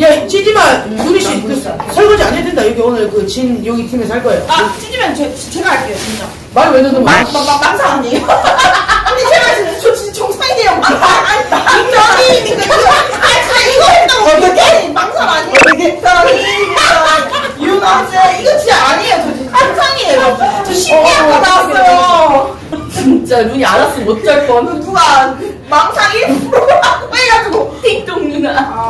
야, 찌지마, 누리 씨, 그, 설거지 안 해도 된다. 여기 오늘 그 진, 여기 팀에서 할 거예요. 아 찢으면 제, 제가 할게요 진짜. 말왜 넣는 거야? 막, 막, 막, 망상 아니에요? 근데 제가 진짜, 저 진짜 정상이에요 망상 민정이 이거 이거 아, 다 이거 했다고. 어떻게? 망상 아니에요? 민정이 유나제 이거 진짜 아니에요 저 진짜. 정상이에요 저. 신기한 거 나왔어요. 진짜 눈이 안 왔으면 못잘 뻔. 그 누가 망상 1%라고 해가지고. 띵동 누나.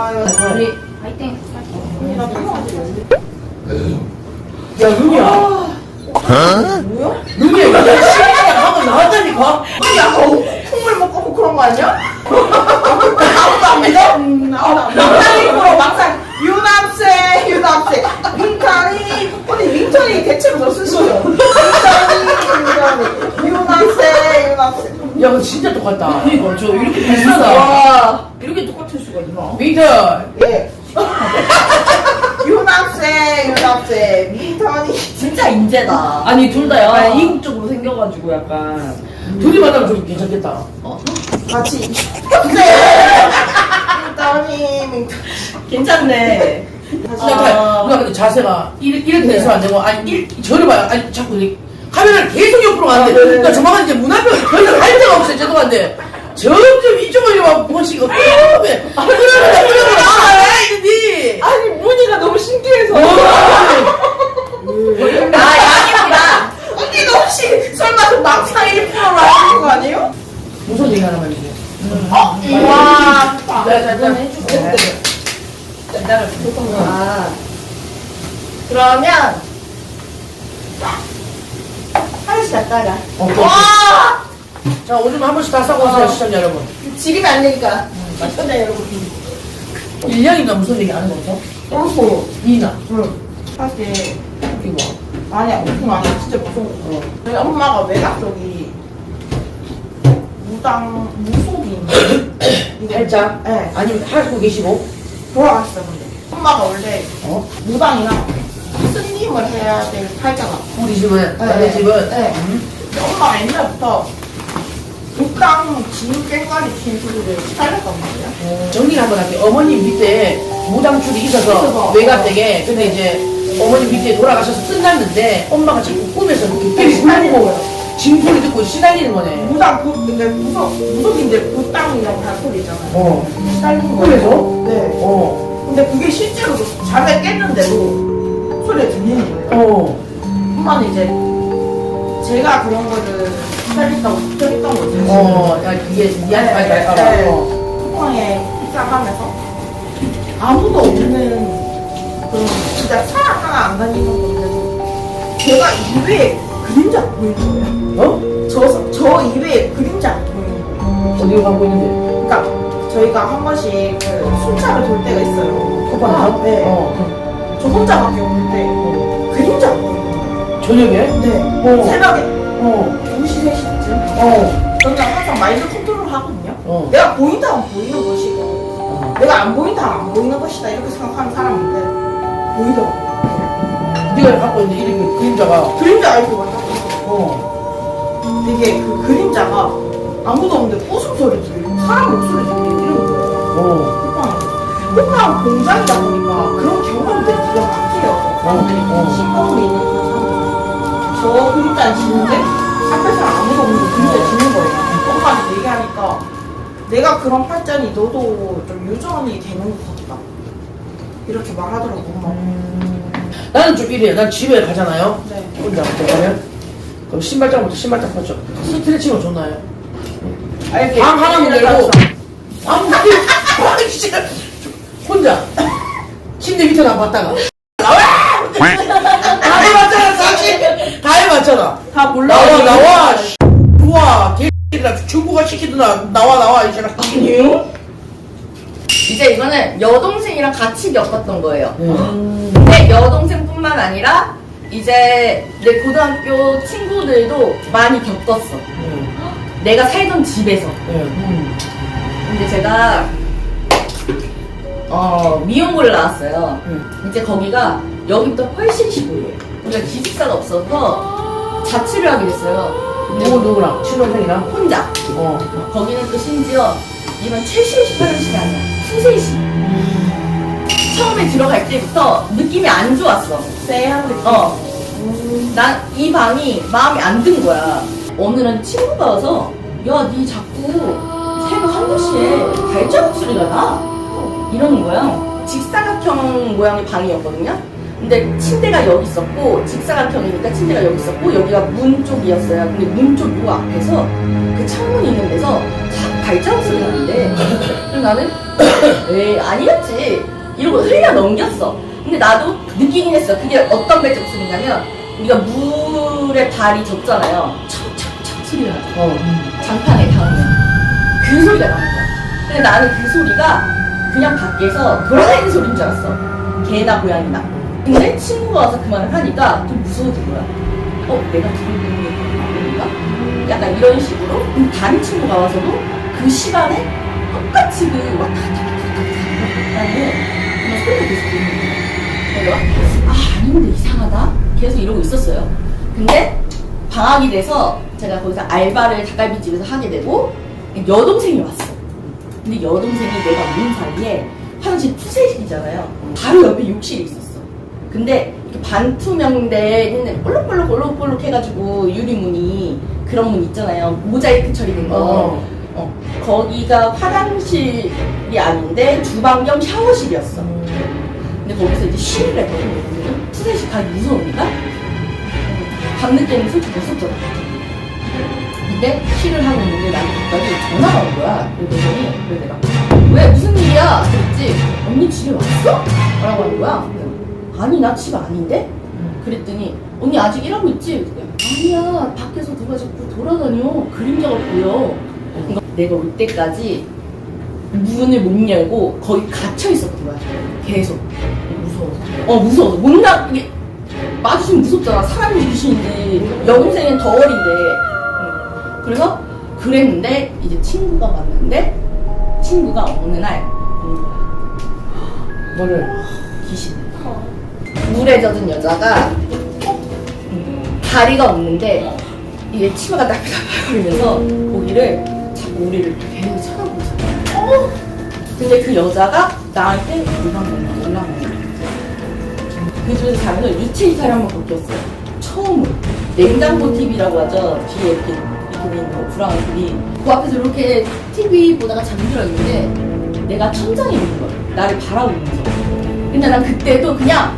야, 누리야. 뭐야? 누리야, 이거 시간이랑 하고 나왔다니까? 야, 어, 콩물 먹고 뭐 그런 거 아니야? 아무도 안 믿어? 아무도 안 믿어. 망상이고 망상. 유남세, 유남세. 민턴이, 언니 민턴이 대체로 몇 쓰시죠? 민턴이, 민턴이. 유남세, 유남세. 야, 그거 진짜 똑같다. 이거 저 이렇게 비슷하다. 와 이렇게 똑같을 수가 있나? 미터, 예. 유남세, 유남세. 민턴이. 진짜 인재다. 아니 둘 다 약간 이국적으로 생겨가지고 약간. 둘이 만나면 좀 괜찮겠다. 같이. 네. 민턴이, 민턴이. 괜찮네. 야, 다- 누나 근데 자세가 이렇게, 이렇게 돼서 안 되고, 아니, 일, 저를 봐요. 아니, 자꾸 이렇게 카메라를 계속 옆으로 가는데, 아, 네. 그러니까 조만간 이제 문 앞에 별로 갈 데가 없어요. 죄송한데. 점점 이쪽으로 막 보시고, 왜? 그러면, 그러면, 아, 이랬니? 아니, 문희가 너무 신기해서. 아 양입니다. 언니 너 혹시 설마 그 망상 1%로 하는 거 아니에요? 무슨 얘기 하나만 해주세요. 어? 와. 자, 자, 자, 해줄게. 아 그러면 하나씩 갖다가. 어, 와. 자, 오늘 한 번씩 다 싸고 오세요, 시청자 여러분. 지리면 안 되니까. 맞다 여러분. 일량이나 무슨 얘기 하는 거죠? 그렇고. 이나. 응. 사실 이거 뭐. 아니야 무슨 아니야 진짜 무서운 거. 어. 저희 엄마가 외가 쪽이 무당 무속인. 살짝? 네. 아니면 하고 계시고? 돌아갔어 근데. 엄마가 원래 어? 무당이랑 스님을 해야 될 팔자가. 우리 집은, 네. 너네 집은? 네. 음. 근데 엄마가 옛날부터 무당 진 깽가리 진술을 살렸단 말이야. 정리를 한번 할게요. 어머님 밑에 무당줄이 있어서 있어서. 외갓댁에 근데 이제 어머님 밑에 돌아가셔서 끝났는데 엄마가 자꾸 꿈에서 이렇게 시달리는 고 징소리 듣고 시달리는 거네. 무당 그 근데 무속 무속인데 무당이라고 할 소리 있잖아요. 어. 시달리는 거예요. 꿈에서? 네. 어. 근데 그게 실제로도 잠에 깼는데도 시달렸다고 걱정했던 거죠. 어. 야, 이게 니한테 많이. 네. 어. 쿠팡에 입사하면서 아무도 없는 그런 진짜 차 하나 안 다니는 건데도 제가 이외에 그림자 가 보이는 거예요. 어? 저, 저 이외에 그림자 가 보이는 거예요. 어디로 가고 있는데? 그러니까 저희가 한 번씩 그 순찰을 돌 때가 있어요. 오빠가? 네. 어. 저 혼자밖에 없는데 그림자 가 보이는 거예요. 저녁에? 네. 어. 새벽에 어. 2시, 3시쯤 어. 저는 항상 마인드 컨트롤을 하거든요. 어. 내가 보인다 면 보이는 것이고 어. 내가 안 보인다 면 안 보이는 것이다 이렇게 생각하는 사람인데 보이더라고. 네가 갖고 있는 이름이 그림자가 그림자 알고 왔다고 어. 되게 그 그림자가 아무도 없는데 웃음소리 들리고 사람 목소리 들리고 이런 거예요. 어. 호빵. 호빵 공장이다 보니까 그런 경험들이 기가 막혀요. 사람들이 어. 신경이 있는 그런 사람들. 저 그림자 지는 데 앞에 사람 아무도 없는데 그림자 지는 거예요. 오빠한테 얘기하니까 내가 그런 팔자니 너도 좀 유전이 되는 것 같다. 이렇게 말하더라고 엄마가. 나는 좀 이래요. 난 집에 가잖아요. 네. 혼자 가면 그럼 신발장부터 신발장 뻗죠. 스트레칭은 좋나요? 알게. 방 하나 문 열고 방방 진짜 혼자 침대 밑에 나 봤다가 나와 다 해봤잖아 사실 다 해봤잖아 다 몰라. 나와 나와 씨. 좋아 대리라 중국어 시키더나 나와 나와 이제는 아니요? 이제 이거는 여동생이랑 같이 겪었던 거예요. 음. 근데 여동생뿐만 아니라 이제 내 고등학교 친구들도 많이 겪었어. 내가 살던 집에서. 음. 근데 제가 어 미용고를 나왔어요. 음. 이제 거기가 여기부터 훨씬 시골이에요. 우리가 기숙사가 없어서 자취를 하게 됐어요. 누구 누구랑 친원생이랑 혼자. 어 거기는 또 심지어 이런 70, 80이 아니야. 수세시. 처음에 들어갈 때부터 느낌이 안 좋았어. 쎄한 느낌. 어. 난 이 방이 마음에 안 든 거야. 오늘은 친구가 와서, 야, 니 자꾸 새벽 1시에 발자국 소리가 나? 이러는 거야. 직사각형 모양의 방이었거든요. 근데 침대가 여기 있었고, 직사각형이니까 침대가 여기 있었고, 여기가 문 쪽이었어요. 근데 문 쪽 요 앞에서 그 창문이 있는 데서 자꾸 발자국 소리가 나는데, 그래서 나는, 에이, 아니었지. 이러고 흘려 넘겼어. 근데 나도 느끼긴 했어. 그게 어떤 발자국 소리냐면, 우리가 물에 발이 젖잖아요. 척척척 소리가 나죠. 어. 장판에 닿으면. 그 소리가 나는 거야. 근데 나는 그 소리가 그냥 밖에서 돌아다니는 소리인 줄 알았어. 개나 고양이나. 근데 친구가 와서 그 말을 하니까 좀 무서워진 거야. 어, 내가 들은 게 아닌가? 약간 이런 식으로. 다른 친구가 와서도 그 시간에 똑같이 그 왔다 갔다 왔다 갔다 하는 그런 소리가 계속 들리는 거야. 내가 아, 아닌데 이상하다? 계속 이러고 있었어요. 근데 방학이 돼서 제가 거기서 알바를 닭갈비집에서 하게 되고 여동생이 왔어. 근데 여동생이 내가 오는 사이에 화장실 투세식이잖아요. 바로 옆에 욕실이 있었어. 근데 이렇게 반투명대 했는데 볼록볼록 볼록볼록 해가지고 유리문이 그런 문 있잖아요. 모자이크 처리된 거. 어. 어. 거기가 화장실이 아닌데 주방 겸 샤워실이었어. 근데 거기서 이제 쉬를 했거든요. 투세식 가기 무서우니까. 밤늦게는 솔직히 무섭잖아. 근데 쉬를 하고 있는데 나한테 갑자기 전화가 온 거야. 그래서 내가 왜 무슨 일이야? 그랬지. 언니 집에 왔어? 라고 하는 거야. 아니 나 집 아닌데? 그랬더니 언니 아직 일하고 있지? 아니야 밖에서 누가 자꾸 돌아다녀 그림자가 보여. 그러니까 내가 올 때까지 문을 못 열고 거기 갇혀 있었던 거야. 계속. 무서워서. 어 무서워서 못 나. 이게 마주치면 무섭잖아. 사람이 귀신인데 여동생은 더 어린데. 응. 그래서 그랬는데 이제 친구가 왔는데 친구가 어느 날본 거야. 뭐를? 귀신. 물에 젖은 여자가 음, 다리가 없는데 이게 치마가 나글나글거리면서 고기를 자꾸 우리를 계속 쳐다보잖아. 근데 그 여자가 나한테 올라오는 올라오는 거야. 그 집에서 자면서 유체 이탈을 한번 겪었어요. 처음으로. 냉장고 TV라고 하죠. 뒤에 이렇게 있는 거, 브라운 TV. 그 앞에서 이렇게 TV 보다가 잠들어 있는데 내가 천장에 있는 거야. 나를 바라보면서. 근데 난 그때도 그냥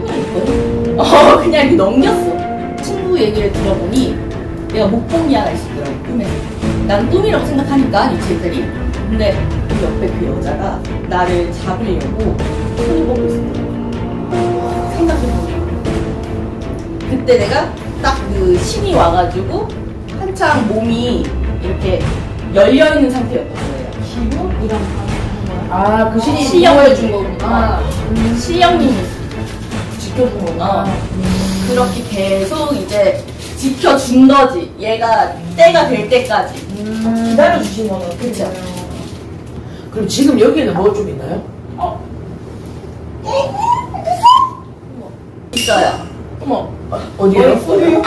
있거든. 어, 그냥 이렇게 넘겼어. 친구 얘기를 들어보니 내가 목봉이 하나 있었더라고, 꿈에. 난 꿈이라고 생각하니까, 이탈이. 근데 그 옆에 그 여자가 나를 잡으려고 손을 뻗고 있었더라고. 생각해보니까. 그때 내가 딱 그 신이 와가지고 한창 몸이 이렇게 열려있는 상태였던 거예요. 기분이랑 아, 그 신이 시영을 준 거구나. 아, 시영님이 지켜준 거구나. 그렇게 계속 이제 지켜준 거지. 얘가 때가 될 때까지. 기다려주신 거는 그쵸. 그럼 지금 여기에는 뭐 좀 있나요? 있어요. 어머, 어디에요? 어디요?